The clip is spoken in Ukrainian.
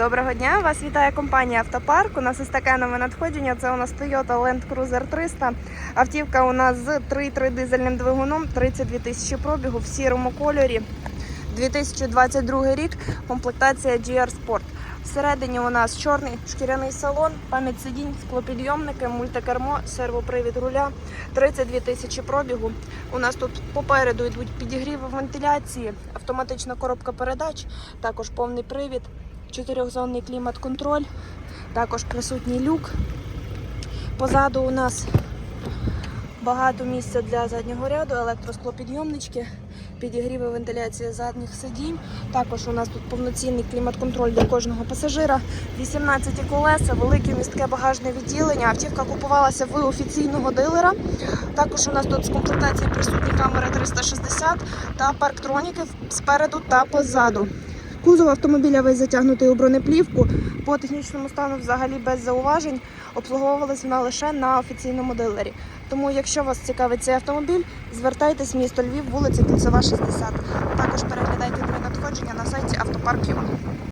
Доброго дня! Вас вітає компанія Автопарк. У нас ось таке нове надходження. Це у нас Toyota Land Cruiser 300. Автівка у нас з 3.3 дизельним двигуном, 32 тисячі пробігу в сірому кольорі. 2022 рік, комплектація GR Sport. Всередині у нас чорний шкіряний салон, пам'ять сидінь, склопідйомники, мультикермо, сервопривід руля, 32 тисячі пробігу. У нас тут попереду йдуть підігріви вентиляції, автоматична коробка передач, також повний привід, чотирьохзонний клімат-контроль, також присутній люк. Позаду у нас багато місця для заднього ряду, електросклопідйомнички, підігріви вентиляції задніх сидінь. Також у нас тут повноцінний клімат-контроль для кожного пасажира. 18 колеса, велике містке багажне відділення. Автівка купувалася в офіційного дилера. Також у нас тут з комплектації присутні камери 360 та парктроніки спереду та позаду. Кузов автомобіля весь затягнутий у бронеплівку. По технічному стану взагалі без зауважень. Обслуговувалась вона лише на офіційному дилері. Тому, якщо вас цікавить цей автомобіль, звертайтесь в місто Львів, вулиця Кільцева, 60. Також переглядайте три надходження на сайті Автопарк.ua.